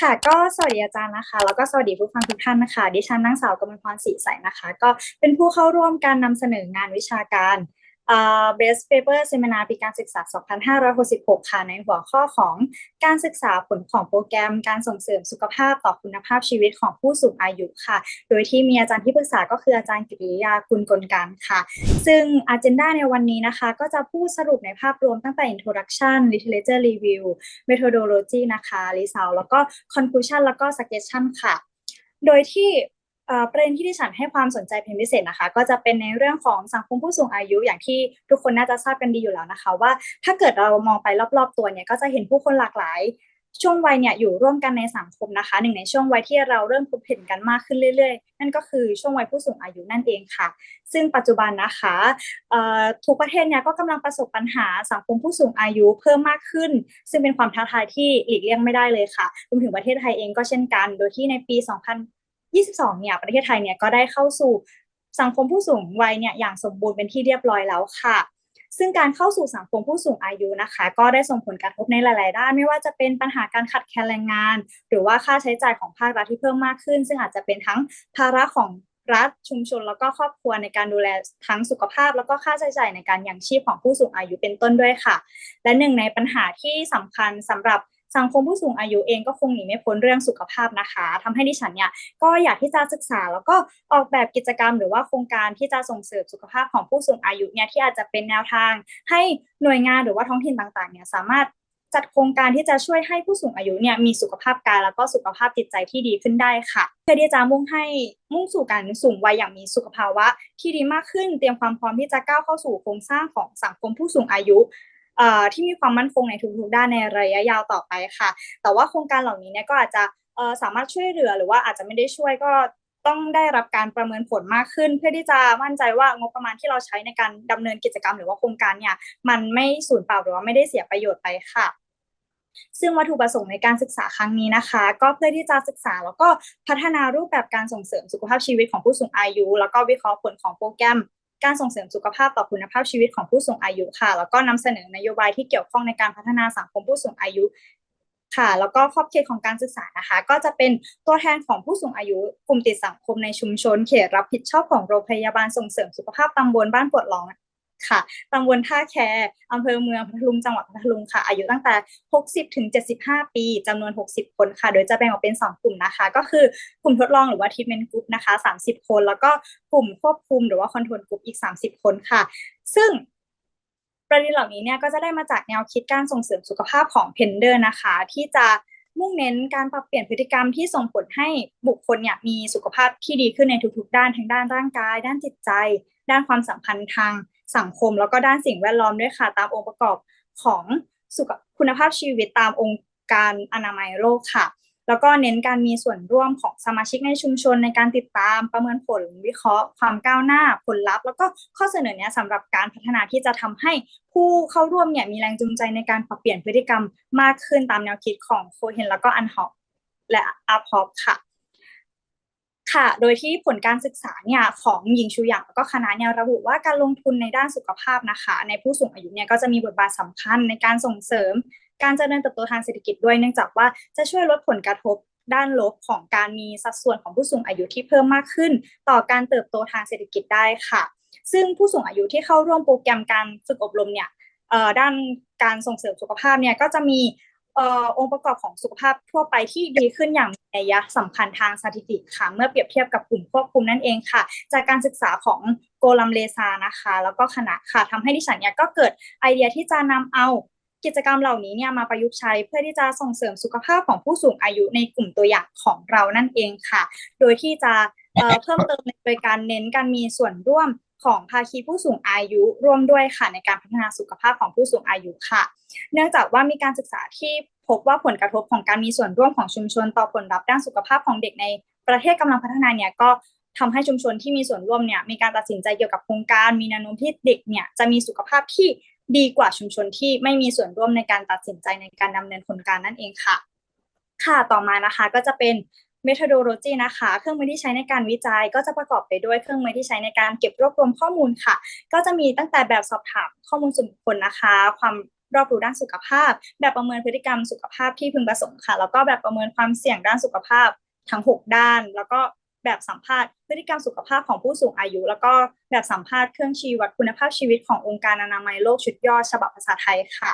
ค่ะก็สวัสดีอาจารย์นะคะ แล้วก็สวัสดีผู้ฟังทุกท่านนะคะ ดิฉันนางสาวกมลพรศรีใสนะคะ ก็เป็นผู้เข้าร่วมการนำเสนองานวิชาการ เอ่อ Best Paper Seminar ปีการศึกษา 2566 ค่ะ ในหัวข้อของการศึกษาผลของโปรแกรมการส่งเสริมสุขภาพต่อคุณภาพชีวิตของผู้สูงอายุค่ะ โดยที่มีอาจารย์ที่ปรึกษาก็คืออาจารย์กิติยาคุณกลการค่ะ ซึ่ง agenda ในวันนี้นะคะ ก็จะพูดสรุปในภาพรวมตั้งแต่ introduction literature review methodology นะคะ result แล้วก็ conclusion แล้วก็ suggestion ค่ะ โดยที่ ประเด็นที่ดิฉันให้ความสนใจเป็นพิเศษนะคะ ก็จะเป็นในเรื่องของสังคมผู้สูงอายุอย่างที่ทุกคนน่าจะทราบกันดีอยู่แล้วนะคะ ว่าถ้าเกิดเรามองไปรอบๆตัวเนี่ยก็จะเห็นผู้คนหลากหลายช่วงวัยเนี่ยอยู่ร่วมกันในสังคมนะคะหนึ่งในช่วงวัยที่เราเริ่มพบเห็นกันมากขึ้นเรื่อยๆ นั่นก็คือช่วงวัยผู้สูงอายุนั่นเองค่ะ ซึ่งปัจจุบันนะคะทุกประเทศเนี่ยก็กำลังประสบปัญหาสังคมผู้สูงอายุเพิ่มมากขึ้น ซึ่งเป็นความท้าทายที่หลีกเลี่ยงไม่ได้เลยค่ะรวมถึงประเทศไทยเองก็เช่นกัน โดยที่ในปี 2 22 เนี่ยประเทศไทยเนี่ยก็ได้เข้าสู่สังคมผู้สูงวัยเนี่ยอย่างสมบูรณ์เป็นที่เรียบร้อยแล้วค่ะ ซึ่งการเข้าสู่สังคมผู้สูงอายุนะคะ ก็ได้ส่งผลกระทบในหลาย ๆ ด้าน ไม่ว่าจะเป็นปัญหาการขาดแคลนแรงงาน หรือว่าค่าใช้จ่ายของภาครัฐที่เพิ่มมากขึ้น ซึ่งอาจจะเป็นทั้งภาระของรัฐชุมชนแล้วก็ครอบครัวในการดูแลทั้งสุขภาพ แล้วก็ค่าใช้จ่ายในการยังชีพของผู้สูงอายุเป็นต้นด้วยค่ะ และหนึ่งในปัญหาที่สำคัญสำหรับ สังคมผู้สูงอายุเองก็คงหนีไม่พ้นเรื่องสุขภาพนะคะทำให้ดิฉันเนี่ยก็อยากที่จะศึกษาแล้วก็ออกแบบกิจกรรม หรือว่าโครงการที่จะส่งเสริมสุขภาพของผู้สูงอายุเนี่ยที่อาจจะเป็นแนวทาง ให้หน่วยงานหรือว่าท้องถิ่นต่างๆเนี่ยสามารถจัดโครงการที่จะช่วยให้ผู้สูงอายุเนี่ยมีสุขภาพกายแล้วก็สุขภาพจิตใจที่ดีขึ้นได้ค่ะเพื่อที่จะมุ่งให้มุ่งสู่การสูงวัยอย่างมีสุขภาวะที่ดีมากขึ้น เตรียมความพร้อมที่จะก้าวเข้าสู่โครงสร้างของสังคมผู้สูงอายุ ที่มีความมั่นคงในทุกๆด้านในระยะยาวต่อไปค่ะ แต่ว่าโครงการเหล่านี้เนี่ยก็อาจจะสามารถช่วยเหลือหรือว่าอาจจะไม่ได้ช่วยก็ต้องได้รับการประเมินผลมากขึ้น เพื่อที่จะมั่นใจว่างบประมาณที่เราใช้ในการดำเนินกิจกรรมหรือว่าโครงการเนี่ยมันไม่สูญเปล่าหรือว่าไม่ได้เสียประโยชน์ไปค่ะ ซึ่งวัตถุประสงค์ในการศึกษาครั้งนี้นะคะ ก็เพื่อที่จะศึกษาแล้วก็พัฒนารูปแบบการส่งเสริมสุขภาพชีวิตของผู้สูงอายุ แล้วก็วิเคราะห์ผลของโปรแกรม การส่งเสริมสุขภาพต่อคุณภาพชีวิตของผู้สูงอายุค่ะ แล้วก็นำเสนอนโยบายที่เกี่ยวข้องในการพัฒนาสังคมผู้สูงอายุค่ะ แล้วก็ขอบเขตของการศึกษานะคะ ก็จะเป็นตัวแทนของผู้สูงอายุกลุ่มติดสังคมในชุมชน เขตรับผิดชอบของโรงพยาบาลส่งเสริมสุขภาพตำบลบ้านปวดร้อง ค่ะตำบลท่าแคอำเภอเมืองพัทลุงจังหวัดพัทลุงค่ะ อายุตั้งแต่ 60ถึง75 ปีจำนวน 60 คนค่ะ โดยจะแบ่งออกเป็น 2 กลุ่มนะคะ ก็คือกลุ่มทดลองหรือว่า treatment group นะคะ 30 คน แล้วก็กลุ่มควบคุมหรือว่า control group อีก 30 คนค่ะ ซึ่งประเด็นเหล่านี้เนี่ยก็จะได้มาจากแนวคิดการส่งเสริมสุขภาพของเพนเดอร์นะคะ ที่จะมุ่งเน้นการปรับเปลี่ยนพฤติกรรมที่ส่งผลให้บุคคลเนี่ยมีสุขภาพที่ดีขึ้นในทุกๆ ด้านทั้งด้านร่างกาย ด้านจิตใจ ด้านความสัมพันธ์ทาง สังคม แล้วก็ด้านสิ่งแวดล้อมด้วยค่ะ ตามองค์ประกอบของสุขคุณภาพชีวิตตามองค์การอนามัยโลกค่ะ แล้วก็เน้นการมีส่วนร่วมของสมาชิกในชุมชนในการติดตามประเมินผลวิเคราะห์ ความก้าวหน้าผลลัพธ์ แล้วก็ข้อเสนอเนี้ยสำหรับการพัฒนาที่จะทำให้ผู้เข้าร่วมเนี่ยมีแรงจูงใจในการปรับเปลี่ยนพฤติกรรมมากขึ้นตามแนวคิดของโคเฮนแล้วก็อันฮอปและอาพอปค่ะ ค่ะ โดยที่ผลการศึกษาเนี่ยของหญิงชูหยางแล้วก็คณะเนี่ยระบุว่าการลงทุนในด้านสุขภาพนะคะ ในผู้สูงอายุเนี่ยก็จะมีบทบาทสำคัญในการส่งเสริม การเจริญเติบโตทางเศรษฐกิจด้วยเนื่องจากว่าจะช่วยลดผลกระทบด้านลบของการมีสัดส่วนของผู้สูงอายุที่เพิ่มมากขึ้น ต่อการเติบโตทางเศรษฐกิจได้ค่ะ ซึ่งผู้สูงอายุที่เข้าร่วมโปรแกรมการฝึกอบรมเนี่ยด้านการส่งเสริมสุขภาพเนี่ยก็จะมี องค์ประกอบของสุขภาพทั่วไปที่ดีขึ้นอย่างมีนัยสำคัญทางสถิติค่ะ เมื่อเปรียบเทียบกับกลุ่มควบคุมนั่นเองค่ะ จากการศึกษาของโกลัมเลซานะคะ แล้วก็คณะค่ะทำให้ดิฉันเนี่ยก็เกิดไอเดียที่จะนำเอากิจกรรมเหล่านี้เนี่ยมาประยุกต์ใช้เพื่อที่จะส่งเสริมสุขภาพของผู้สูงอายุในกลุ่มตัวอย่างของเรานั่นเองค่ะ โดยที่จะเพิ่มเติมโดยการเน้นการมีส่วนร่วม ของภาคีผู้สูงอายุร่วมด้วยค่ะในการพัฒนาสุขภาพของผู้สูงอายุค่ะ เนื่องจากว่ามีการศึกษาที่พบว่าผลกระทบของการมีส่วนร่วมของชุมชน ต่อผลลัพธ์ด้านสุขภาพของเด็กในประเทศกำลังพัฒนาเนี่ยก็ทำให้ชุมชนที่มีส่วนร่วมเนี่ยมีการตัดสินใจเกี่ยวกับโครงการ มีแนวโน้มที่เด็กเนี่ยจะมีสุขภาพที่ดีกว่าชุมชนที่ไม่มีส่วนร่วมในการตัดสินใจในการดำเนินโครงการนั่นเองค่ะ ค่ะต่อมานะคะก็จะเป็น methodology นะคะ เครื่องมือที่ใช้ในการวิจัยก็จะประกอบไปด้วยเครื่องมือที่ใช้ในการเก็บรวบรวมข้อมูลค่ะ ก็จะมีตั้งแต่แบบสอบถามข้อมูลส่วนบุคคลนะคะ ความรอบรู้ด้านสุขภาพ แบบประเมินพฤติกรรมสุขภาพที่พึงประสงค์ค่ะ แล้วก็แบบประเมินความเสี่ยงด้านสุขภาพทั้ง 6 ด้าน แล้วก็แบบสัมภาษณ์พฤติกรรมสุขภาพของผู้สูงอายุ แล้วก็แบบสัมภาษณ์เครื่องชี้วัดคุณภาพชีวิตขององค์การอนามัยโลกชุดย่อฉบับภาษาไทยค่ะ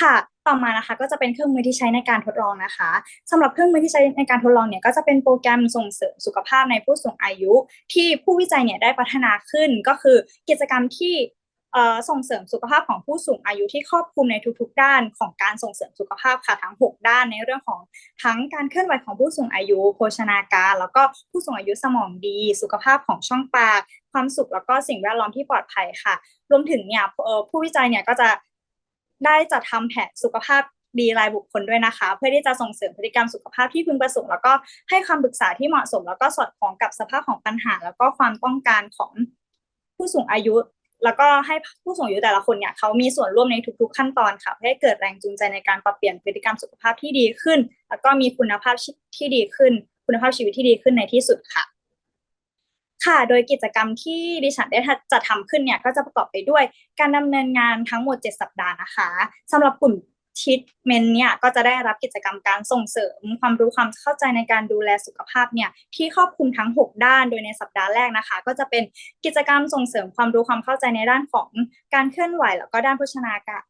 ค่ะ ต่อมานะคะก็จะเป็นเครื่องมือที่ใช้ในการทดลองนะคะสำหรับเครื่องมือที่ใช้ในการทดลองเนี่ยก็จะเป็นโปรแกรมส่งเสริมสุขภาพในผู้สูงอายุ ที่ผู้วิจัยเนี่ยได้พัฒนาขึ้นก็คือกิจกรรมที่ส่งเสริมสุขภาพของผู้สูงอายุที่ครอบคลุมในทุกๆ ด้านของการส่งเสริมสุขภาพค่ะทั้ง 6 ด้านในเรื่องของทั้งการเคลื่อนไหวของผู้สูงอายุ โภชนาการ แล้วก็ผู้สูงอายุสมองดี สุขภาพของช่องปากความสุขแล้วก็สิ่งแวดล้อมที่ปลอดภัยค่ะ รวมถึงเนี่ยผู้วิจัยเนี่ยก็จะ ได้จัดทำแผนสุขภาพดีรายบุคคลด้วยนะคะ เพื่อที่จะส่งเสริมพฤติกรรมสุขภาพที่พึงประสงค์แล้วก็ให้คำปรึกษาที่เหมาะสม แล้วก็สอดคล้องกับสภาพของปัญหา แล้วก็ความต้องการของผู้สูงอายุ แล้วก็ให้ผู้สูงอายุแต่ละคนเนี่ยเขามีส่วนร่วมในทุกๆขั้นตอนค่ะเพื่อให้เกิดแรงจูงใจในการปรับเปลี่ยนพฤติกรรมสุขภาพที่ดีขึ้น แล้วก็มีคุณภาพที่ดีขึ้น คุณภาพชีวิตที่ดีขึ้นในที่สุดค่ะ ค่ะ โดยกิจกรรมที่ดิฉันได้จะทำขึ้นเนี่ยก็จะประกอบไปด้วยการดำเนินงานทั้งหมด 7 สัปดาห์นะคะสำหรับกลุ่มทิทเมนเนี่ยก็จะได้รับกิจกรรมการส่งเสริม ความรู้ความเข้าใจในการดูแลสุขภาพเนี่ยที่ครอบคลุมทั้ง 6 ด้าน โดยในสัปดาห์แรกนะคะ ก็จะเป็นกิจกรรมส่งเสริมความรู้ความเข้าใจในด้านของการเคลื่อนไหว แล้วก็ด้านโภชนาการ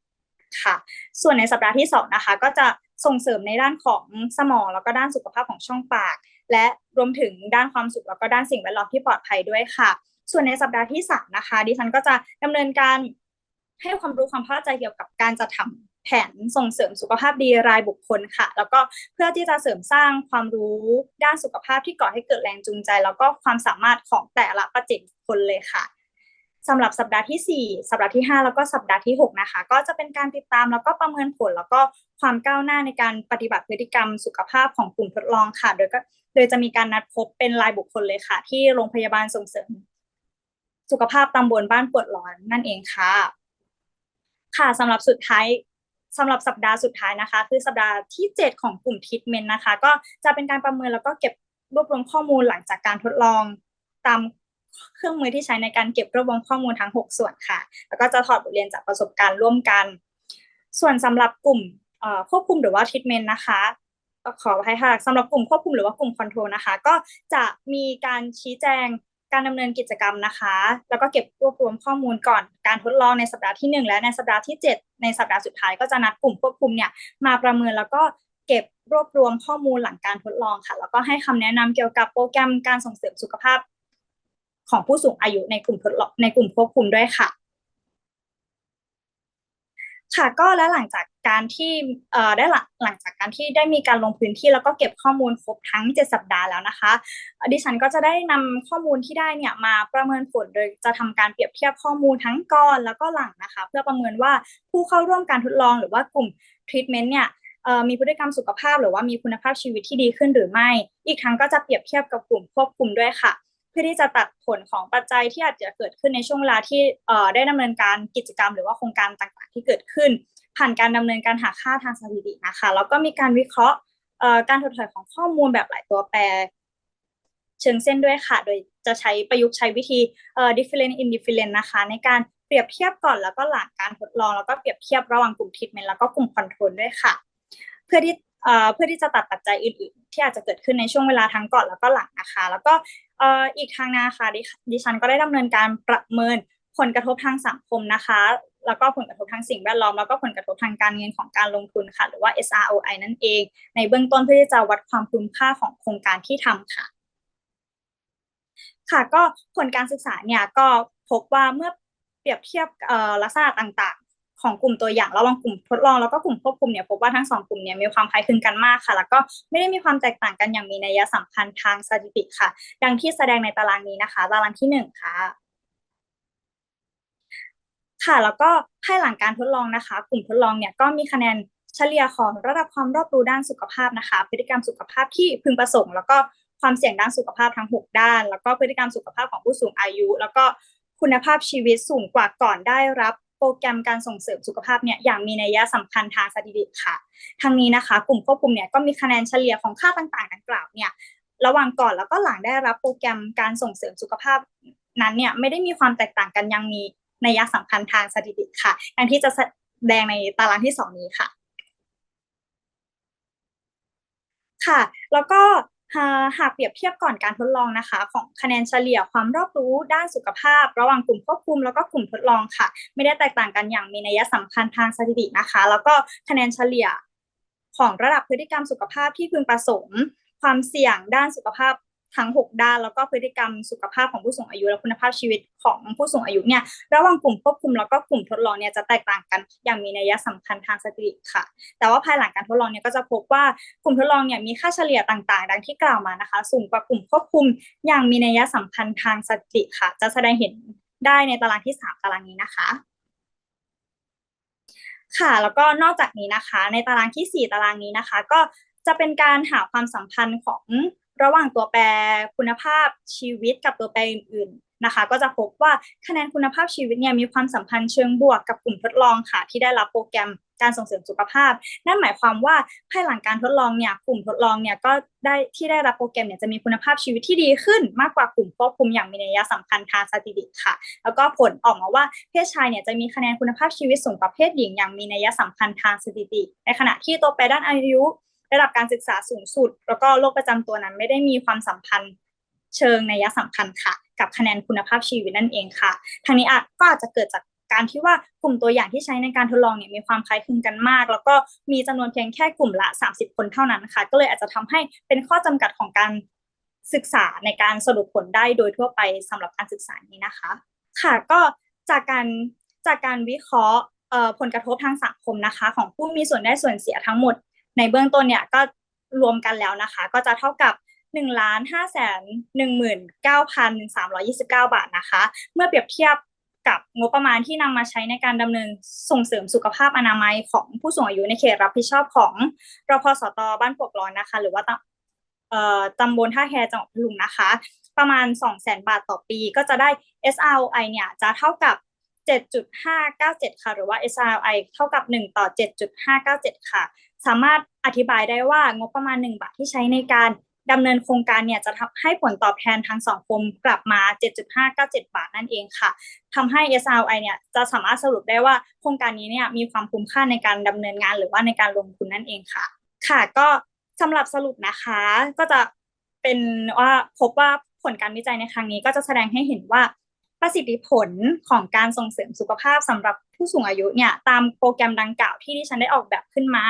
ค่ะ ส่วนในสัปดาห์ที่2นะคะก็จะส่งเสริมในด้านของสมองแล้วก็ด้านสุขภาพของช่องปาก และรวมถึงด้านความสุขแล้วก็ด้านสิ่งแวดล้อมที่ปลอดภัยด้วยค่ะ ส่วนในสัปดาห์ที่3นะคะดิฉันก็จะดำเนินการให้ความรู้ความเข้าใจเกี่ยวกับการจะทำแผนส่งเสริมสุขภาพดีรายบุคคลค่ะ แล้วก็เพื่อที่จะเสริมสร้างความรู้ด้านสุขภาพที่ก่อให้เกิดแรงจูงใจ แล้วก็ความสามารถของแต่ละประจิจคนเลยค่ะ สำหรับสัปดาห์ที่ 4 สัปดาห์ที่ 5 แล้วก็สัปดาห์ที่ 6 นะคะ ก็จะเป็นการติดตามแล้วก็ประเมินผล แล้วก็ความก้าวหน้าในการปฏิบัติพฤติกรรมสุขภาพของกลุ่มทดลองค่ะ โดยก็โดยจะมีการนัดพบเป็นรายบุคคลเลยค่ะ ที่โรงพยาบาลส่งเสริม สุขภาพตำบลบ้านปวดร้อนนั่นเองค่ะ ค่ะสำหรับสุดท้ายสำหรับสัปดาห์สุดท้ายนะคะ คือสัปดาห์ที่ 7 ของกลุ่มทิทเมนนะคะ ก็จะเป็นการประเมินแล้วก็เก็บรวบรวมข้อมูลหลังจากการทดลองตาม เครื่องมือที่ใช้ในการเก็บรวบรวมข้อมูลทั้ง 6 ส่วนค่ะ แล้วก็จะถอดบทเรียนจากประสบการณ์ร่วมกัน ส่วนสำหรับกลุ่มควบคุมหรือว่าทิทเมนนะคะขอให้ค่ะสำหรับกลุ่มควบคุมหรือว่ากลุ่มคอนโทรลนะคะ ก็จะมีการชี้แจงการดำเนินกิจกรรมนะคะ แล้วก็เก็บรวบรวมข้อมูลก่อนการทดลองในสัปดาห์ที่ 1 และในสัปดาห์ที่ 7 ในสัปดาห์สุดท้ายก็จะนัดกลุ่มควบคุมเนี่ยมาประเมินแล้วก็เก็บรวบรวมข้อมูลหลังการทดลองค่ะ แล้วก็ให้คำแนะนำเกี่ยวกับโปรแกรมการส่งเสริมสุขภาพ ของผู้สูงอายุในกลุ่มทดลองในกลุ่มควบคุมด้วยค่ะ ค่ะก็และหลังจากการที่เอ่อได้หลังหลังจากการที่ได้มีการลงพื้นที่แล้วก็เก็บข้อมูลครบทั้ง 7 สัปดาห์แล้วนะคะดิฉันก็จะได้นำข้อมูลที่ได้เนี่ยมาประเมินผลโดยจะทำการเปรียบเทียบข้อมูลทั้งก่อนแล้วก็หลังนะคะ เพื่อประเมินว่าผู้เข้าร่วมการทดลองหรือว่ากลุ่มทรีทเมนต์เนี่ยมีพฤติกรรมสุขภาพ หรือว่ามีคุณภาพชีวิตที่ดีขึ้นหรือไม่ อีกทั้งก็จะเปรียบเทียบกับกลุ่มควบคุมด้วยค่ะ เพื่อที่จะตัดผลของปัจจัยที่อาจจะเกิดขึ้นในช่วงเวลาที่ได้ดำเนินการกิจกรรม หรือว่าโครงการต่างๆ ที่เกิดขึ้น ผ่านการดำเนินการหาค่าทางสถิตินะคะแล้วก็มีการวิเคราะห์การถดถอยของข้อมูลแบบหลายตัวแปร เชิงเส้นด้วยค่ะ โดยจะใช้ประยุกต์ใช้วิธี different indifferent นะคะ ในการเปรียบเทียบก่อนแล้วก็หลังการทดลอง แล้วก็เปรียบเทียบระหว่างกลุ่มทิทเมนแล้วก็กลุ่มคอนโทรลด้วยค่ะ เพื่อที่เพื่อที่จะตัดปัจจัยอื่น ๆ ที่อาจจะเกิดขึ้นในช่วงเวลาทั้งก่อนแล้วก็หลังนะคะ แล้วก็ อีกทางนะคะดิฉันก็ได้ดำเนินการประเมินผลกระทบทางสังคมนะคะ แล้วก็ผลกระทบทางสิ่งแวดล้อม แล้วก็ผลกระทบทางการเงินของการลงทุนค่ะ หรือว่า SROI นั่นเอง ในเบื้องต้นเพื่อที่จะวัดความคุ้มค่าของโครงการที่ทำค่ะ ค่ะก็ผลการศึกษาเนี่ยก็พบว่าเมื่อเปรียบเทียบลักษณะต่าง ของกลุ่มตัวอย่างระหว่างกลุ่มทดลองแล้วก็กลุ่มควบคุมเนี่ยพบว่าทั้งสองกลุ่มเนี่ยมีความคล้ายคลึงกันมากค่ะ แล้วก็ไม่ได้มีความแตกต่างกันอย่างมีนัยสำคัญทางสถิติค่ะ ดังที่แสดงในตารางนี้นะคะ ตารางที่หนึ่งค่ะค่ะแล้วก็ภายหลังการทดลองนะคะ กลุ่มทดลองเนี่ยก็มีคะแนนเฉลี่ยของระดับความรอบรู้ด้านสุขภาพนะคะ พฤติกรรมสุขภาพที่พึงประสงค์ แล้วก็ความเสี่ยงด้านสุขภาพทั้ง 6 ด้าน แล้วก็พฤติกรรมสุขภาพของผู้สูงอายุ แล้วก็คุณภาพชีวิตสูงกว่าก่อนได้รับ โปรแกรมการส่งเสริมสุขภาพเนี่ยอย่างมีนัยสำคัญทางสถิติค่ะทางนี้นะคะกลุ่มควบคุมเนี่ยก็มีคะแนนเฉลี่ยของค่าต่างๆดังกล่าวเนี่ยระหว่างก่อนแล้วก็หลังได้รับโปรแกรมการส่งเสริมสุขภาพนั้นเนี่ยไม่ได้มีความแตกต่างกันยังมีนัยสำคัญทางสถิติค่ะอย่างที่จะแสดงในตารางที่สองนี้ค่ะค่ะ แล้วก็ หากเปรียบเทียบก่อนการทดลองนะคะ ของคะแนนเฉลี่ยความรอบรู้ด้านสุขภาพ ระหว่างกลุ่มควบคุมแล้วก็กลุ่มทดลองค่ะ ไม่ได้แตกต่างกันอย่างมีนัยสำคัญทางสถิตินะคะ แล้วก็คะแนนเฉลี่ยของระดับพฤติกรรมสุขภาพที่พึงประสงค์ความเสี่ยงด้านสุขภาพ ทั้ง 6 ด้าน แล้วก็พฤติกรรมสุขภาพของผู้สูงอายุและคุณภาพชีวิตของผู้สูงอายุเนี่ยระหว่างกลุ่มควบคุมแล้วก็กลุ่มทดลองเนี่ยจะแตกต่างกันอย่างมีนัยสำคัญทางสถิติค่ะ แต่ว่าภายหลังการทดลองเนี่ยก็จะพบว่ากลุ่มทดลองเนี่ยมีค่าเฉลี่ยต่างๆ ดังที่กล่าวมานะคะ สูงกว่ากลุ่มควบคุมอย่างมีนัยสำคัญทางสถิติค่ะ จะแสดงเห็นได้ในตารางที่ 3 ตารางนี้นะคะค่ะ แล้วก็นอกจากนี้นะคะ ในตารางที่ 4 ตารางนี้นะคะ ก็จะเป็นการหาความสัมพันธ์ของ ระหว่างตัวแปรคุณภาพชีวิตกับตัวแปรอื่นๆนะคะ ก็จะพบว่าคะแนนคุณภาพชีวิตเนี่ยมีความสัมพันธ์เชิงบวกกับกลุ่มทดลองค่ะ ที่ได้รับโปรแกรมการส่งเสริมสุขภาพ นั่นหมายความว่าภายหลังการทดลองเนี่ยกลุ่มทดลองเนี่ยก็ได้ที่ได้รับโปรแกรมเนี่ยจะมีคุณภาพชีวิตที่ดีขึ้น มากกว่ากลุ่มควบคุมอย่างมีนัยสำคัญทางสถิติค่ะ แล้วก็ผลออกมาว่าเพศชายเนี่ยจะมีคะแนนคุณภาพชีวิตสูงกว่าเพศหญิงอย่างมีนัยสำคัญทางสถิติ ในขณะที่ตัวแปรด้านอายุ ระดับการศึกษาสูงสุด แล้วก็โรคประจำตัวนั้น ไม่ได้มีความสัมพันธ์เชิงในยะสำคัญค่ะ กับคะแนนคุณภาพชีวิตนั่นเองค่ะ ทางนี้อาจก็อาจจะเกิดจากการที่ว่ากลุ่มตัวอย่างที่ใช้ในการทดลองเนี่ยมีความคล้ายคลึงกันมาก แล้วก็มีจำนวนเพียงแค่กลุ่มละ 30 คนเท่านั้นค่ะ ก็เลยอาจจะทำให้เป็นข้อจำกัดของการศึกษาในการสรุปผลได้โดยทั่วไปสำหรับการศึกษานี้นะคะ ค่ะก็จากการจากการวิเคราะห์ผลกระทบทางสังคมนะคะ ของผู้มีส่วนได้ส่วนเสียทั้งหมด ในเบื้องต้นเนี่ยก็รวมกันแล้วนะคะ ก็จะเท่ากับ1นึ่งล้านห้าแสนหนึ่งหมื่นเก้าพันสามร้อยี่สิบเก้าบาทนะคะ เมื่อเปรียบเทียบกับงบประมาณที่นำมาใช้ในการดำเนินส่งเสริมสุขภาพอนามัยของผู้สูงอายุในเขตรับผิดชอบของรพสตบ้านปวกร้อนนะคะ หรือว่าตำบลท่าแคจังหวัดพลุงนะคะ ประมาณ 2 0 0 0 0 0บาทต่อปี ก็จะได้ SROI เนี่ยจะเท่ากับ 7.597 ค่ะ หรือว่า SROI เท่ากับ 1 ต่อ 7.597 ค่ะ สามารถอธิบายได้ว่างบประมาณ 1 บาทที่ใช้ในการดำเนินโครงการเนี่ยจะทำให้ผลตอบแทนทางสังคมกลับมา 7.597 บาทนั่นเองค่ะทำให้ SRI เนี่ยจะสามารถสรุปได้ว่าโครงการนี้เนี่ยมีความคุ้มค่าในการดำเนินงานหรือว่าในการลงทุนนั่นเองค่ะ ค่ะก็สำหรับสรุปนะคะก็จะเป็นว่าพบว่าผลการวิจัยในครั้งนี้ก็จะแสดงให้เห็นว่าประสิทธิผลของการส่งเสริมสุขภาพสำหรับ ผู้สูงอายุเนี่ยตามโปรแกรมดังกล่าวที่ดิฉันได้ออกแบบขึ้นมา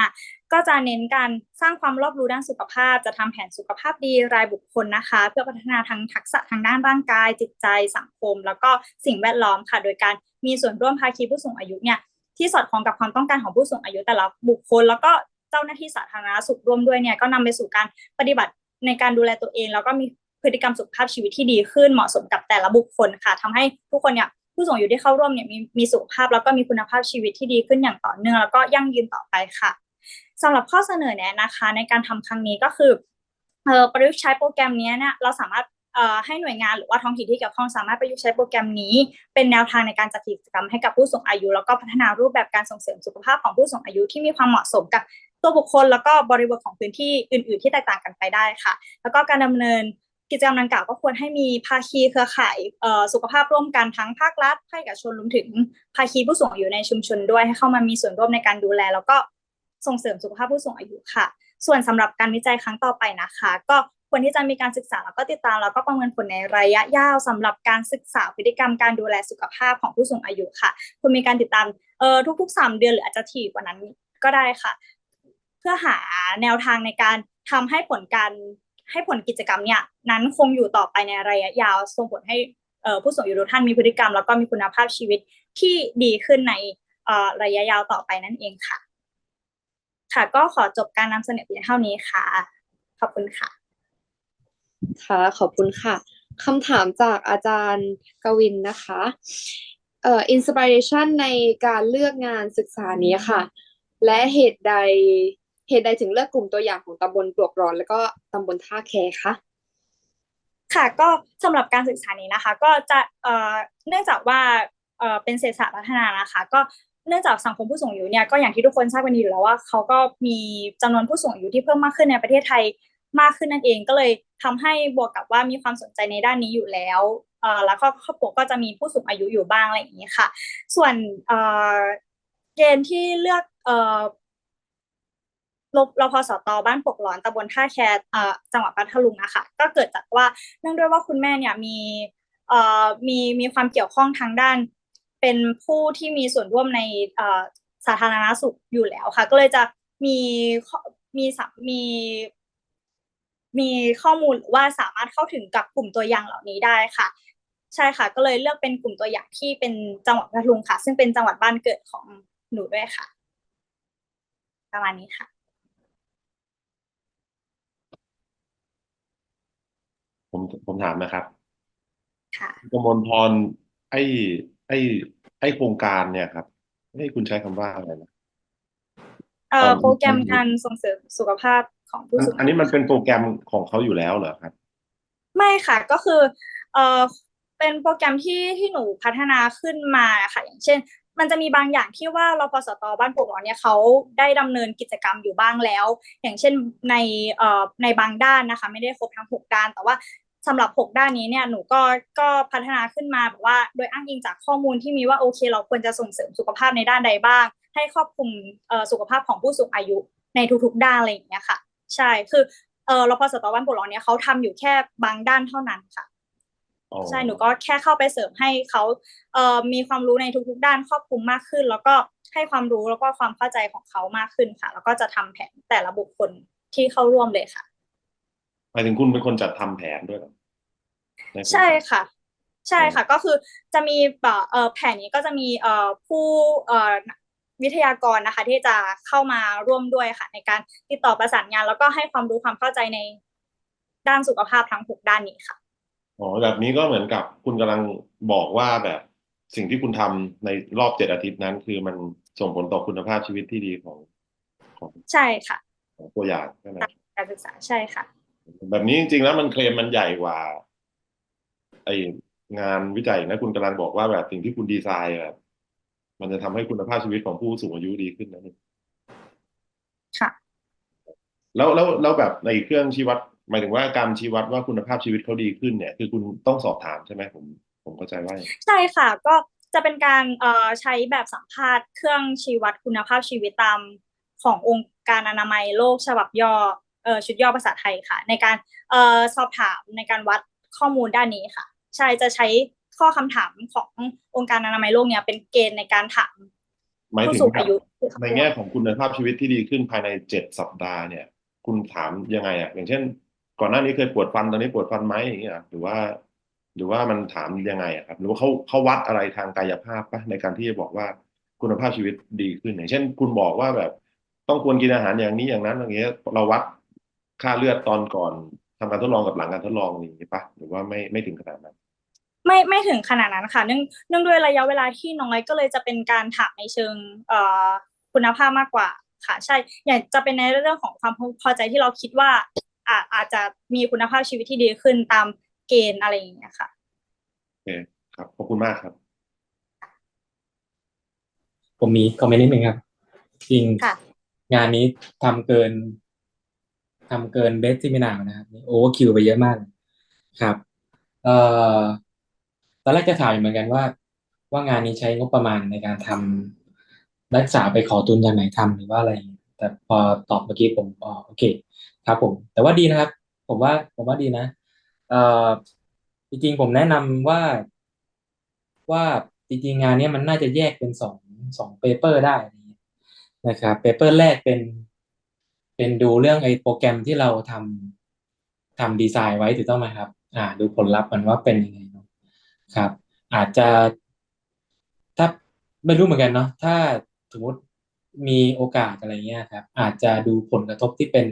ก็จะเน้นการสร้างความรอบรู้ด้านสุขภาพ จะทำแผนสุขภาพดีรายบุคคลนะคะ เพื่อพัฒนาทั้งทักษะทางด้านร่างกาย จิตใจสังคม แล้วก็สิ่งแวดล้อมค่ะ โดยการมีส่วนร่วมภาคีผู้สูงอายุเนี่ยที่สอดคล้องกับความต้องการของผู้สูงอายุแต่ละบุคคล แล้วก็เจ้าหน้าที่สาธารณสุขร่วมด้วยเนี่ยก็นำไปสู่การปฏิบัติในการดูแลตัวเอง แล้วก็มีพฤติกรรมสุขภาพชีวิตที่ดีขึ้นเหมาะสมกับแต่ละบุคคลค่ะทำให้ทุกคนเนี่ย ผู้สูงอายุที่เข้าร่วมเนี่ยมีมีสุขภาพแล้วก็มีคุณภาพชีวิตที่ดีขึ้นอย่างต่อเนื่องแล้วก็ยั่งยืนต่อไปค่ะสำหรับข้อเสนอแนะนะคะ ในการทำครั้งนี้ก็คือเออประยุกต์ใช้โปรแกรมนี้เนี่ยเราสามารถให้หน่วยงานหรือว่าท้องถิ่นที่เกี่ยวข้องสามารถประยุกต์ใช้โปรแกรมนี้ เป็นแนวทางในการจัดกิจกรรมให้กับผู้สูงอายุ แล้วก็พัฒนารูปแบบการส่งเสริมสุขภาพของผู้สูงอายุที่มีความเหมาะสมกับตัวบุคคล แล้วก็บริบทของพื้นที่อื่น ๆ ที่แตกต่างกันไปได้ค่ะ แล้วก็การดำเนิน กิจกรรมดังกล่าวก็ควรให้มีภาคีเครือข่ายสุขภาพร่วมกันทั้งภาครัฐภาคเอกชนรวมถึงภาคีผู้สูงอายุในชุมชนด้วยให้เข้ามามีส่วนร่วมในการดูแล แล้วก็ส่งเสริมสุขภาพผู้สูงอายุค่ะ ส่วนสำหรับการวิจัยครั้งต่อไปนะคะ ก็ควรที่จะมีการศึกษาแล้วก็ติดตามแล้วก็ประเมินผลในระยะยาวสำหรับการศึกษาพฤติกรรมการดูแลสุขภาพของผู้สูงอายุค่ะควรมีการติดตามเอ่อทุกๆ 3 เดือนหรืออาจจะถี่กว่านั้นก็ได้ค่ะ เพื่อหาแนวทางในการทำให้ผลการ ให้ผลกิจกรรมเนี่ยนั้นคงอยู่ต่อไปในระยะยาวส่งผลให้ผู้สูงอายุทุกท่านมีพฤติกรรม แล้วก็มีคุณภาพชีวิตที่ดีขึ้นในระยะยาวต่อไปนั่นเองค่ะ ค่ะก็ขอจบการนำเสนอเพียงเท่านี้ค่ะ ขอบคุณค่ะ ค่ะ ขอบคุณค่ะคำถามจากอาจารย์กวินนะคะเอ่ออินสปิเรชันในการเลือกงานศึกษานี้ค่ะ และเหตุใด เหตุใดถึงเลือกกลุ่มตัวอย่างของตำบลปลวกร้อน แล้วก็ตำบลท่าแคคะค่ะก็สำหรับการศึกษานี้นะคะ ก็จะเอ่อเนื่องจากว่าเอ่อเป็นเศรษฐศาสตร์พัฒนานะคะ ก็เนื่องจากสังคมผู้สูงอายุเนี่ยก็อย่างที่ทุกคนทราบกันดีอยู่แล้วว่าเขาก็มีจำนวนผู้สูงอายุที่เพิ่มมากขึ้นในประเทศไทยมากขึ้นนั่นเองก็เลยทำให้บวกกับว่ามีความสนใจในด้านนี้อยู่แล้วเอ่อแล้วก็ครอบครัวก็จะมีผู้สูงอายุอยู่บ้างอะไรอย่างนี้ค่ะ ส่วนเอ่อเกณฑ์ที่เลือกเอ่อ รรพสตบ้านปกหลอนตำบลท่าแคจังหวัดพัทลุงอะคะก็เกิดจากว่าเนื่องด้วยว่าคุณแม่เนี่ยมีมีมีความเกี่ยวข้องทางด้าน เป็นผู้ที่มีส่วนร่วมในสาธารณสุขอยู่แล้วค่ะ ก็เลยจะมีมีมมีมีข้อมูลว่าสามารถเข้าถึงกับกลุ่มตัวอย่างเหล่านี้ได้ค่ะ ใช่ค่ะ ก็เลยเลือกเป็นกลุ่มตัวอย่างที่เป็นจังหวัดพัทลุงค่ะ ซึ่งเป็นจังหวัดบ้านเกิดของหนูด้วยค่ะ ประมาณนี้ค่ะ ผมผมถามนะครับค่ะกมลพรไอ้ไอ้ไอ้โครงการเนี่ยครับให้คุณใช้คำว่าอะไรนะ เอ่อครับโปรแกรมการส่งเสริมสุขภาพของผู้อันสูงอันนี้อายุ มันเป็นโปรแกรมของเขาอยู่แล้วเหรอครับ ไม่ค่ะก็คือเอ่อเป็นโปรแกรมที่ที่หนูพัฒนาขึ้นมาค่ะ อย่างเช่น มันจะมีบางอย่างที่ว่ารพสตบ้านโป่งหลอนเนี่ยเขาได้ดำเนินกิจกรรมอยู่บ้างแล้ว อย่างเช่นในเอ่อในบางด้านนะคะ ไม่ได้ครบทั้งหกด้าน แต่ว่า สำหรับหกด้านนี้เนี่ยหนูก็ก็พัฒนาขึ้นมาแบบว่า โดยอ้างอิงจากข้อมูลที่มีว่าโอเค เราควรจะส่งเสริมสุขภาพในด้านใดบ้าง ให้ครอบคลุมเอ่อสุขภาพของผู้สูงอายุในทุกๆ ด้านอะไรอย่างเงี้ยค่ะ ใช่คือเออรพสตบ้านโป่งหลอนเนี่ยเขาทำอยู่แค่บางด้านเท่านั้นค่ะอ๋อใช่หนูก็แค่เข้าไปเสริมให้เขาเอ่อมีความรู้ในทุกๆ ด้านครอบคลุมมากขึ้น แล้วก็ให้ความรู้แล้วก็ความเข้าใจของเขามากขึ้นค่ะ แล้วก็จะทำแผนแต่ละบุคคลที่เข้าร่วมเลยค่ะ หมายถึงคุณเป็นคนจัดทำแผนด้วยเหรอในโครงการใช่ค่ะ ใช่ค่ะ ก็คือจะมีแบบเอ่อแผนนี้ก็จะมีเอ่อผู้เอ่อวิทยากรนะคะ ที่จะเข้ามาร่วมด้วยค่ะ ในการติดต่อประสานงาน แล้วก็ให้ความรู้ความเข้าใจในด้านสุขภาพทั้งหกด้านนี้ค่ะอ๋อแบบนี้ก็เหมือนกับคุณกำลังบอกว่าแบบสิ่งที่คุณทำในรอบเจ็ดอาทิตย์นั้น คือมันส่งผลต่อคุณภาพชีวิตที่ดีของของ ใช่ค่ะของตัวอย่างใช่ไหมการศึกษาใช่ค่ะ แบบนี้จริงๆแล้วมันเคลมมันใหญ่กว่า ไองานวิจัยนะคุณกำลังบอกว่าแบบสิ่งที่คุณดีไซน์แบบมันจะทำให้คุณภาพชีวิตของผู้สูงอายุดีขึ้นนะนี่ค่ะ แล้วแล้วแล้วแบบในเครื่องชี้วัด หมายถึงว่าการชี้วัดว่าคุณภาพชีวิตเขาดีขึ้นเนี่ย คือคุณต้องสอบถามใช่ไหมผมผมเข้าใจว่าอย่างนั้นใช่ค่ะ ก็จะเป็นการเอ่อใช้แบบสัมภาษณ์เครื่องชี้วัดคุณภาพชีวิตตามขององค์การอนามัยโลกฉบับย่อเอ่อ ชุดย่อภาษาไทยค่ะ ในการเอ่อสอบถามในการวัดข้อมูลด้านนี้ค่ะ ใช่จะใช้ข้อคำถามขององค์การอนามัยโลกเนี่ยเป็นเกณฑ์ในการถามหมายผู้ถึงสูงแบอาบยุในแง่ของคุณภาพชีวิตที่ดีขึ้นภายในเจ็ดสัปดาห์เนี่ย คุณถามยังไงอะอย่างเช่น ก่อนหน้านี้เคยปวดฟันตอนนี้ปวดฟันไหมอย่างเงี้ยหรือว่า หรือว่ามันถามยังไงอะครับ หรือว่าเขาเขาวัดอะไรทางกายภาพปะในการที่จะบอกว่าคุณภาพชีวิตดีขึ้นอย่างเช่น คุณบอกว่าแบบต้องควรกินอาหารอย่างนี้อย่างนั้นอย่างเงี้ยเราวัด ค่าเลือดตอนก่อนทำการทดลองกับหลังการทดลองอย่างนี้ปะหรือว่าไม่ไม่ถึงขนาดนั้น ไม่ไม่ถึงขนาดนั้นค่ะเนื่องเนื่องด้วยระยะเวลาที่น้อยก็เลยจะเป็นการถามในเชิงเอ่อคุณภาพมากกว่าค่ะ ใช่อย่างจะเป็นในเรื่องของความพอใจที่เราคิดว่าอาอาจจะมีคุณภาพชีวิตที่ดีขึ้นตามเกณฑ์อะไรอย่างเงี้ยค่ะโอเคครับขอบคุณมากครับผมมีคอมเมนต์นิดนึงครับจริงค่ะงานนี้ทำเกิน ทำเกินเบสซิมินานะครับโอเวอร์คิวไปเยอะมากครับเอ่อตอนแรกจะถามอยู่เหมือนกันว่า ว่างานนี้ใช้งบประมาณในการทำนักศึกษาไปขอทุนจากไหนทำหรือว่าอะไร แต่พอตอบเมื่อกี้ผมอ๋อโอเคครับผม แต่ว่าดีนะครับ ผมว่าผมว่าดีนะเอ่อจริงๆผมแนะนำว่าว่าจริงๆงานนี้มันน่าจะแยกเป็นสองสองเปเปอร์ได้นะครับเปเปอร์แรกเป็น เป็นดูเรื่องไอ้โปรแกรมที่เราทำทำดีไซน์ไว้ถูกต้องไหมครับ อ่า ดูผลลัพธ์มันว่าเป็นยังไงเนาะครับ อาจจะถ้าไม่รู้เหมือนกันเนาะถ้าสมมติมีโอกาสอะไรเงี้ยครับ อาจจะดูผลกระทบที่เป็น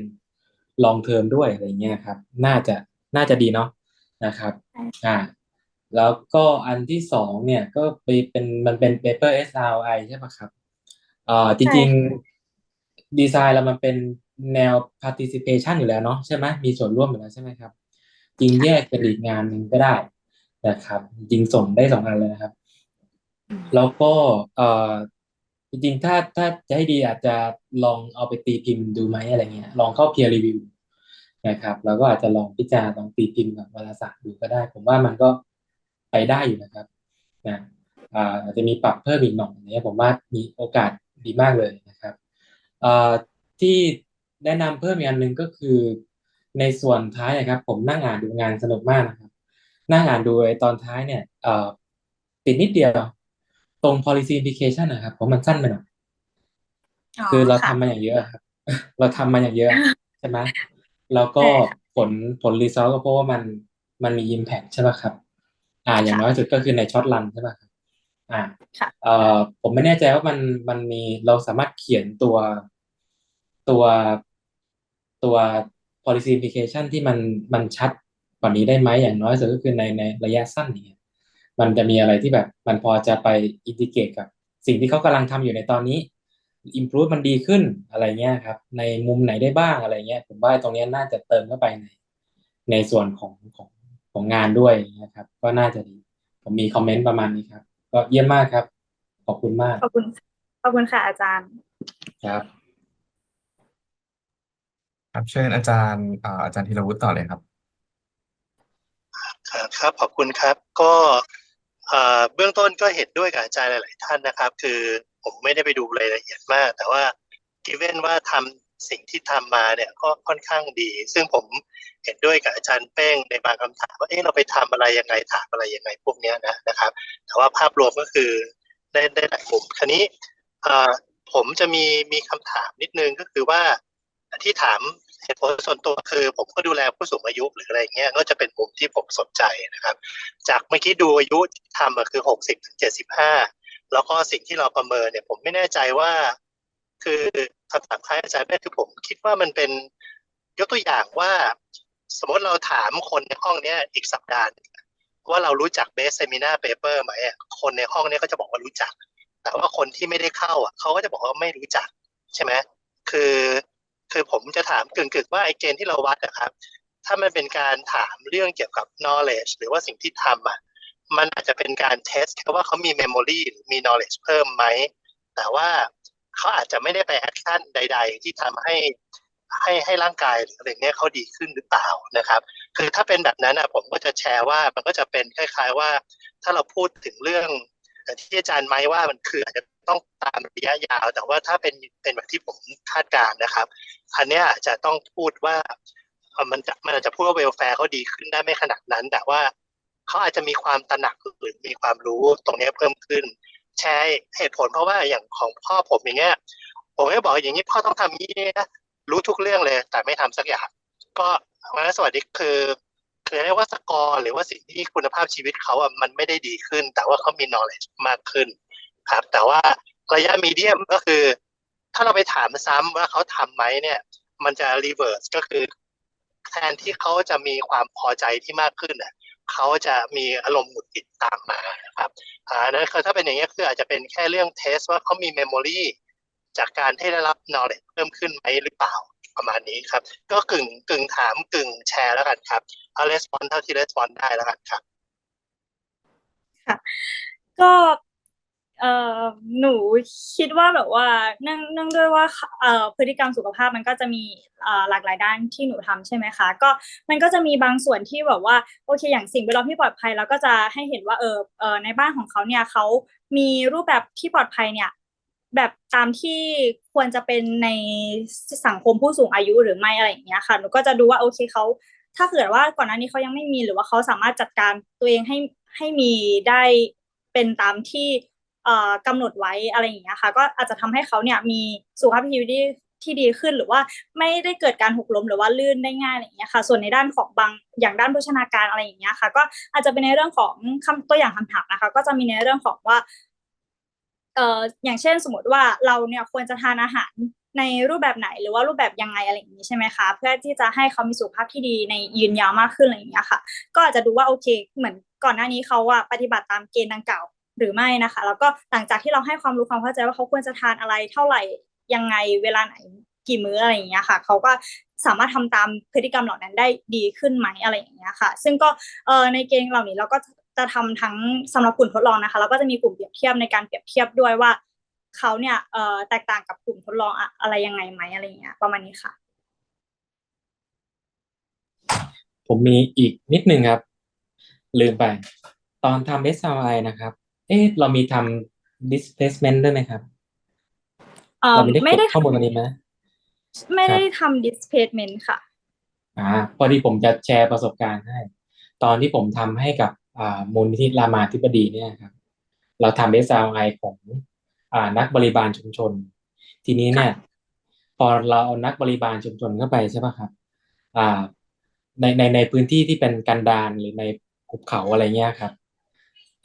long term ด้วยอะไรเงี้ยครับ น่าจะน่าจะดีเนาะนะครับ อ่า แล้วก็อันที่สองเนี่ยก็ไปเป็นมันเป็น paper SRI ใช่ปะครับเอ่อจริงๆ ดีไซน์แล้วมันเป็นแนว participation อยู่แล้วเนาะใช่ไหมมีส่วนร่วมอยู่แล้วใช่ไหมครับจริงแยกเป็นอีกงานหนึ่งก็ได้นะครับจริงส่งได้สองอันเลยนะครับ แล้วก็เอ่อจริงๆถ้าถ้าจะให้ดีอาจจะลองเอาไปตีพิมพ์ดูไหมอะไรเงี้ยลองเข้า peer review นะครับแล้วก็อาจจะลองพิจารณาลองตีพิมพ์กับวารสารดูก็ได้ ผมว่ามันก็ไปได้อยู่นะครับนะอ่าอาจจะมีปรับเพิ่มอีกหน่อยเนี่ยผมว่ามีโอกาสดีมากเลยนะครับเอ่อ ที่แนะนำเพิ่มอีกอันหนึ่งก็คือ ในส่วนท้ายนะครับ ผมนั่งอ่านดูงานสนุกมากนะครับ นั่งอ่านดูไอ้ตอนท้ายเนี่ยเอ่อติดนิดเดียว ตรง policy implication นะครับเพราะมันสั้นไปหน่อยคือเราทำมาอย่างเยอะครับ เราทำมาอย่างเยอะใช่ไหมแล้วก็ใช่ค่ะผลผลรีซอสก็เพราะว่ามันมันมี impact ใช่ป่ะครับ อ่าอย่างน้อยสุดก็คือในช็อตรันใช่ป่ะครับ อ่าค่ะเอ่อผมไม่แน่ใจว่ามันมันมีเราสามารถเขียนตัวตัวตัว policy implication ที่มันมันชัดกว่านี้ได้ไหมอย่างน้อยสุดก็คือในในระยะสั้นเนี่ยมันจะมีอะไรที่แบบมันพอจะไปอินทิเกตกับ สิ่งที่เขากำลังทำอยู่ในตอนนี้ improve มันดีขึ้นอะไรเงี้ยครับ ในมุมไหนได้บ้างอะไรเงี้ยผมว่าตรงเนี้ยน่าจะเติมเข้าไปในในส่วนของของของงานด้วยนะครับ ก็น่าจะดี ผมมีคอมเมนต์ประมาณนี้ครับ ก็เยี่ยมมากครับ ขอบคุณมาก ขอบคุณขอบคุณค่ะอาจารย์ครับ ครับเชิญอาจารย์อ่าอาจารย์ธีรวุฒิต่อเลยครับ ครับครับขอบคุณครับ ก็เอ่อเบื้องต้นก็เห็นด้วยกับอาจารย์หลาย ๆ ท่านนะครับ คือผมไม่ได้ไปดูรายละเอียดมาก แต่ว่ากิเว้นว่าทำสิ่งที่ทำมาเนี่ยก็ค่อนข้างดี ซึ่งผม เห็นด้วยกับอาจารย์เป้งในบางคำถามว่าเอ๊ะเราไปทำอะไรยังไงถามอะไรยังไงพวกนี้นะนะครับ แต่ว่าภาพรวมก็คือได้ได้หลายมุมคราวนี้ผมจะมีมีคำถามนิดนึงก็คือว่าที่ถามเหตุผลส่วนตัวคือ ผมก็ดูแลผู้สูงอายุหรืออะไรเงี้ยก็จะเป็นมุมที่ผมสนใจนะครับ จากเมื่อกี้ดูอายุที่ทำอะคือหกสิบถึงเจ็ดสิบห้าแล้วก็สิ่งที่เราประเมินเนี่ย ผมไม่แน่ใจว่า คือคำถามคล้ายอาจารย์แม่คือผมคิดว่ามันเป็นยกตัวอย่างว่า สมมติเราถามคนในห้องเนี้ยอีกสัปดาห์ว่าเรารู้จักเบสเซมินาเปเปอร์ไหมคนในห้องเนี้ยก็จะบอกว่ารู้จัก แต่ว่าคนที่ไม่ได้เข้าอะเขาก็จะบอกว่าไม่รู้จักใช่ไหมคือคือผมจะถามกึ่งๆว่าไอเกณฑ์ที่เราวัดอะครับ ถ้ามันเป็นการถามเรื่องเกี่ยวกับ knowledge หรือว่าสิ่งที่ทำอะมันอาจจะเป็นการเทสแค่ว่าเขามี memory หรือมี knowledge เพิ่มไหม แต่ว่าเขาอาจจะไม่ได้ไป action ใด ๆ ที่ทำให้ ให้ให้ร่างกายหรืออะไรเนี้ยเขาดีขึ้นหรือเปล่านะครับ คือถ้าเป็นแบบนั้นอะผมก็จะแชร์ว่ามันก็จะเป็นคล้ายๆว่า ถ้าเราพูดถึงเรื่องที่อาจารย์ไม้ว่ามันคืออาจจะต้องตามระยะยาว แต่ว่าถ้าเป็นเป็นแบบที่ผมคาดการณ์นะครับ อันเนี้ยอาจจะต้องพูดว่ามันจะมันอาจจะพูดว่าเวลแฟร์เขาดีขึ้นได้ไม่ขนาดนั้น แต่ว่าเขาอาจจะมีความตระหนักหรือมีความรู้ตรงนี้เพิ่มขึ้นแชร์เหตุผลเพราะว่าอย่างของพ่อผมอย่างเงี้ยผมก็บอกอย่างนี้พ่อต้องทำอย่างนี้นะ รู้ทุกเรื่องเลย แต่ไม่ทำสักอย่าง ก็วันนั้นสวัสดีคือคือเรียกว่าสกอร์หรือว่าสิ่งที่คุณภาพชีวิตเขาอะมันไม่ได้ดีขึ้น แต่ว่าเขามี knowledge มากขึ้นครับ แต่ว่าระยะมีเดียมก็คือ ถ้าเราไปถามซ้ำว่าเขาทำไหมเนี่ย มันจะ reverse ก็คือแทนที่เขาจะมีความพอใจที่มากขึ้นน่ะเขาจะมีอารมณ์หงุดหงิดตามมานะครับอ่านั่นถ้าเป็นอย่างนี้คืออาจจะเป็นแค่เรื่องเทสว่าเขามี memory จากการที่ได้รับ knowledge เพิ่มขึ้นไหมหรือเปล่าประมาณนี้ครับ ก็กึ่งกึ่งถามกึ่งแชร์แล้วกันครับเอา response เท่าที่ response ได้แล้วกันครับก็เอ่อหนูคิดว่าแบบว่าเนื่องเนื่องด้วยว่าเอ่อพฤติกรรมสุขภาพมันก็จะมีเอ่อหลากหลายด้านที่หนูทำใช่ไหมคะ ก็มันก็จะมีบางส่วนที่แบบว่าโอเคอย่างสิ่งแวดล้อมที่ปลอดภัยแล้วก็จะให้เห็นว่าเออเออในบ้านของเขาเนี่ยเขามีรูปแบบที่ปลอดภัยเนี่ย แบบตามที่ควรจะเป็นในสังคมผู้สูงอายุหรือไม่อะไรอย่างเงี้ยค่ะหนูก็จะดูว่าโอเคเขาถ้าเกิดว่าก่อนหน้านี้เขายังไม่มีหรือว่าเขาสามารถจัดการตัวเองให้ให้มีได้เป็นตามที่เอ่อกำหนดไว้อะไรอย่างเงี้ยค่ะ ก็อาจจะทำให้เขาเนี่ยมีสุขภาพชีวิตที่ที่ดีขึ้นหรือว่าไม่ได้เกิดการหกล้มหรือว่าลื่นได้ง่ายอะไรอย่างเงี้ยค่ะ ส่วนในด้านของบางอย่างด้านโภชนาการอะไรอย่างเงี้ยค่ะ ก็อาจจะเป็นในเรื่องของคำตัวอย่างคำถามนะคะ ก็จะมีในเรื่องของว่า อ่ออย่างเช่นสมมติว่าเราเนี่ยควรจะทานอาหารในรูปแบบไหนหรือว่ารูปแบบยังไงอะไรอย่างนี้ใช่ไหมคะเพื่อที่จะให้เขามีสุขภาพที่ดีในยืนยาวมากขึ้นอะไรอย่างเงี้ยค่ะ ก็อาจจะดูว่าโอเค เหมือนก่อนหน้านี้เขาอะปฏิบัติตามเกณฑ์ดังกล่าวหรือไม่นะคะ แล้วก็หลังจากที่เราให้ความรู้ความเข้าใจว่าเขาควรจะทานอะไรเท่าไหร่ยังไงเวลาไหนกี่มื้ออะไรอย่างเงี้ยค่ะเขาก็สามารถทำตามพฤติกรรมเหล่านั้นได้ดีขึ้นไหมอะไรอย่างเงี้ยค่ะ ซึ่งก็เออในเกณฑ์เหล่านี้เราก็ จะทำทั้งสำหรับกลุ่มทดลองนะคะ แล้วก็จะมีกลุ่มเปรียบเทียบในการเปรียบเทียบด้วยว่าเขาเนี่ยเอ่อแตกต่างกับกลุ่มทดลองอะอะไรยังไงไหมอะไรอย่างเงี้ยประมาณนี้ค่ะ ผมมีอีกนิดนึงครับ ลืมไป ตอนทำ SRI นะครับ เอ๊ะเรามีทำ displacement ด้วยไหมครับเอ่อเราไม่ได้ไม่เก็ได้บข้อมูลตรงนี้ไหมไม่ได้ครับทำ displacement ค่ะ อ่า พอดีผมจะแชร์ประสบการณ์ให้ ตอนที่ผมทำให้กับอ่า มูลนิธิรามาธิบดีเนี่ยครับ เราทำ SRI ของอ่านักบริบาลชุมชน ทีนี้เนี่ย พอเราเอานักบริบาลชุมชนเข้าไปใช่ป่ะครับอ่าในในในพื้นที่ที่เป็นกันดารหรือในหุบเขาอะไรเงี้ยครับ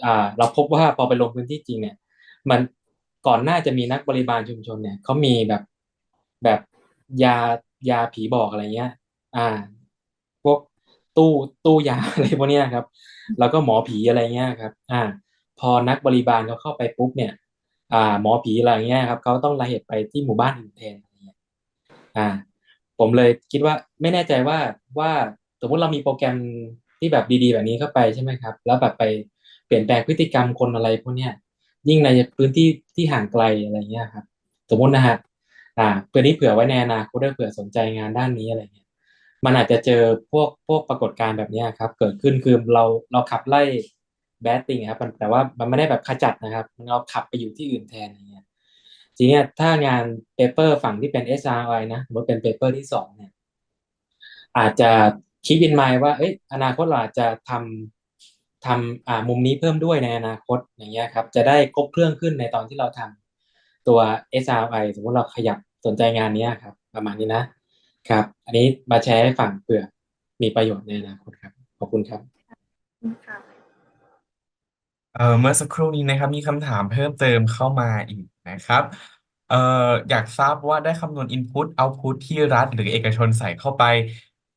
อ่าเราพบว่าพอไปลงพื้นที่จริงเนี่ย มันก่อนหน้าจะมีนักบริบาลชุมชนเนี่ยเขามีแบบแบบยายาผีบอกอะไรเงี้ย อ่า พวกตู้ตู้ยาอะไรพวกเนี้ยครับ แล้วก็หมอผีอะไรเงี้ยครับ อ่า พอนักบริบาลเขาเข้าไปปุ๊บเนี่ย อ่า หมอผีอะไรเงี้ยครับเขาต้องระเหตุไปที่หมู่บ้านอื่นแทนอะไรเงี้ยอ่า ผมเลยคิดว่าไม่แน่ใจว่าว่าสมมติเรามีโปรแกรมที่แบบดีๆ แบบนี้เข้าไปใช่ไหมครับ แล้วแบบไปเปลี่ยนแปลงพฤติกรรมคนอะไรพวกเนี้ยยิ่งในพื้นที่ที่ห่างไกลอะไรเงี้ยครับ สมมตินะฮะอ่าเพื่อนี้เผื่อไว้ในอนาคตด้วยเผื่อสนใจงานด้านนี้อะไรเงี้ย มันอาจจะเจอพวกพวกปรากฏการณ์แบบนี้ครับ เกิดขึ้นคือเราเราขับไล่แบดติงครับแต่ว่ามันไม่ได้แบบขจัดนะครับมันเราขับไปอยู่ที่อื่นแทนอย่างเงี้ยทีเนี้ยถ้างานเปเปอร์ฝั่งที่เป็น SRI นะสมมติเป็นเปเปอร์ที่สองเนี่ยอาจจะคิดวินไมว่าเอ้ยอนาคตเราอาจจะทำทำอ่ามุมนี้เพิ่มด้วยในอนาคตอย่างเงี้ยครับ จะได้ครบเครื่องขึ้นในตอนที่เราทำตัว SRI สมมติเราขยับสนใจงานนี้ครับ ประมาณนี้นะ ครับ อันนี้มาแชร์ให้ฟังเผื่อมีประโยชน์ในอนาคตครับ ขอบคุณครับค่ะเอ่อเมื่อสักครู่นี้นะครับ มีคำถามเพิ่มเติมเข้ามาอีกนะครับเอ่ออยากทราบว่าได้คำนวณ Input Output ที่รัฐหรือเอกชนใส่เข้าไป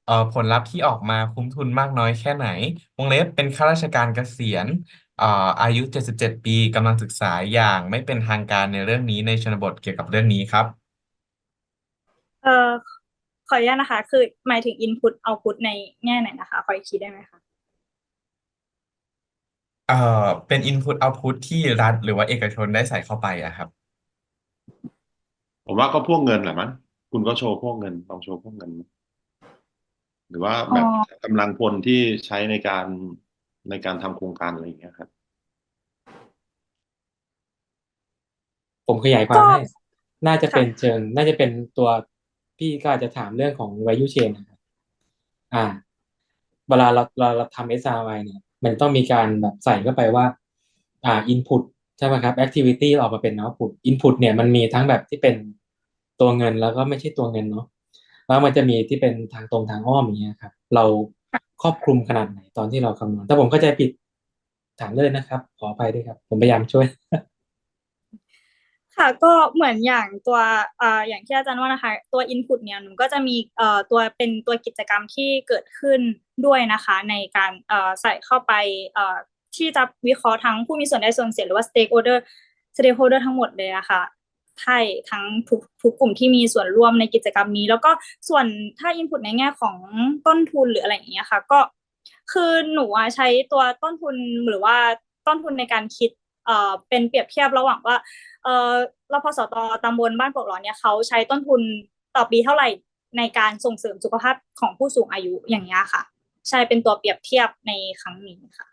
เอ่อผลลัพธ์ที่ออกมาคุ้มทุนมากน้อยแค่ไหน วงเล็บเป็นข้าราชการเกษียณเอ่ออายุ 77 ปีกำลังศึกษาอย่างไม่เป็นทางการในเรื่องนี้ในชนบทเกี่ยวกับเรื่องนี้ครับ เอ่อ ขออนุญาตนะคะ คือหมายถึง input output ในแง่ไหนนะคะขออีกทีได้ไหมคะเอ่อเป็น Input Output ที่รัฐหรือว่าเอกชนได้ใส่เข้าไปอะครับ ผมว่าก็พวกเงินแหละมั้งคุณก็โชว์พวกเงินลองโชว์พวกเงิน หรือว่าแบบอ๋อ กำลังพลที่ใช้ในการในการทำโครงการอะไรอย่างเงี้ยครับ ผมขยายความก็ให้ น่าจะเป็นค่ะเชิง น่าจะเป็นตัว พี่ก็อาจจะถามเรื่องของ value chain นะครับอ่า เวลาเราเราเราทำ SRI เนี่ย มันต้องมีการแบบใส่เข้าไปว่า อ่า input ใช่ไหมครับ activity ออกมาเป็น output input เนี่ยมันมีทั้งแบบที่เป็นตัวเงินแล้วก็ไม่ใช่ตัวเงินเนาะแล้วมันจะมีที่เป็นทางตรงทางอ้อมอย่างเงี้ยครับ เราครอบคลุมขนาดไหนตอนที่เราคำนวณถ้าผมเข้าใจผิดถามเลยนะครับ ขออภัยด้วยครับ ผมพยายามช่วย ค่ะก็เหมือนอย่างตัวอ่ออย่างที่อาจารย์ว่านะคะตัว input เนี่ยหนูก็จะมีเอ่อตัวเป็นตัวกิจกรรมที่เกิดขึ้นด้วยนะคะ ในการเอ่อใส่เข้าไปเอ่อที่จะวิเคราะห์ทั้งผู้มีส่วนได้ส่วนเสียหรือว่า stakeholder stakeholder ทั้งหมดเลยนะคะใช่ทั้งทุกทุกกลุ่มที่มีส่วนร่วมในกิจกรรมนี้ แล้วก็ส่วนถ้า input ในแง่ของต้นทุนหรืออะไรอย่างเงี้ยค่ะก็คือหนูใช้ตัวต้นทุนหรือว่าต้นทุนในการคิด เอ่อเป็นเปรียบเทียบระหว่างว่าเอ่อรพสตตำบลบ้านปกหลอนเนี่ยเขาใช้ต้นทุนต่อปีเท่าไหร่ในการส่งเสริมสุขภาพของผู้สูงอายุอย่างเงี้ยค่ะ ใช่เป็นตัวเปรียบเทียบในครั้งนี้ค่ะ